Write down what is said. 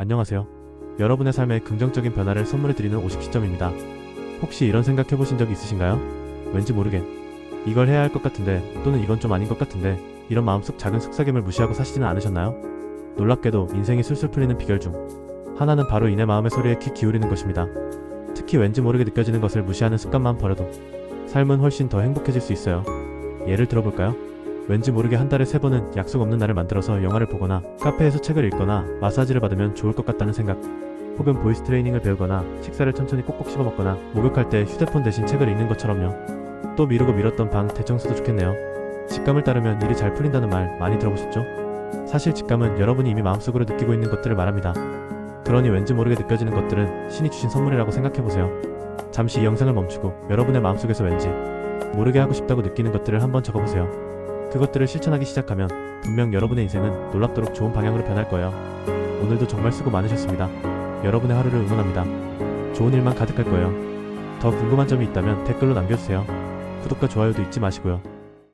안녕하세요. 여러분의 삶에 긍정적인 변화를 선물해드리는 50시점입니다. 혹시 이런 생각 해보신 적 있으신가요? 왠지 모르게 이걸 해야 할 것 같은데 또는 이건 좀 아닌 것 같은데 이런 마음속 작은 속삭임을 무시하고 사시지는 않으셨나요? 놀랍게도 인생이 술술 풀리는 비결 중 하나는 바로 이내 마음의 소리에 귀 기울이는 것입니다. 특히 왠지 모르게 느껴지는 것을 무시하는 습관만 버려도 삶은 훨씬 더 행복해질 수 있어요. 예를 들어볼까요? 왠지 모르게 한 달에 세 번은 약속 없는 날을 만들어서 영화를 보거나 카페에서 책을 읽거나 마사지를 받으면 좋을 것 같다는 생각 혹은 보이스 트레이닝을 배우거나 식사를 천천히 꼭꼭 씹어 먹거나 목욕할 때 휴대폰 대신 책을 읽는 것처럼요. 또 미루고 미뤘던 방 대청소도 좋겠네요. 직감을 따르면 일이 잘 풀린다는 말 많이 들어보셨죠? 사실 직감은 여러분이 이미 마음속으로 느끼고 있는 것들을 말합니다. 그러니 왠지 모르게 느껴지는 것들은 신이 주신 선물이라고 생각해보세요. 잠시 이 영상을 멈추고 여러분의 마음속에서 왠지 모르게 하고 싶다고 느끼는 것들을 한번 적어보세요. 그것들을 실천하기 시작하면 분명 여러분의 인생은 놀랍도록 좋은 방향으로 변할 거예요. 오늘도 정말 수고 많으셨습니다. 여러분의 하루를 응원합니다. 좋은 일만 가득할 거예요. 더 궁금한 점이 있다면 댓글로 남겨주세요. 구독과 좋아요도 잊지 마시고요.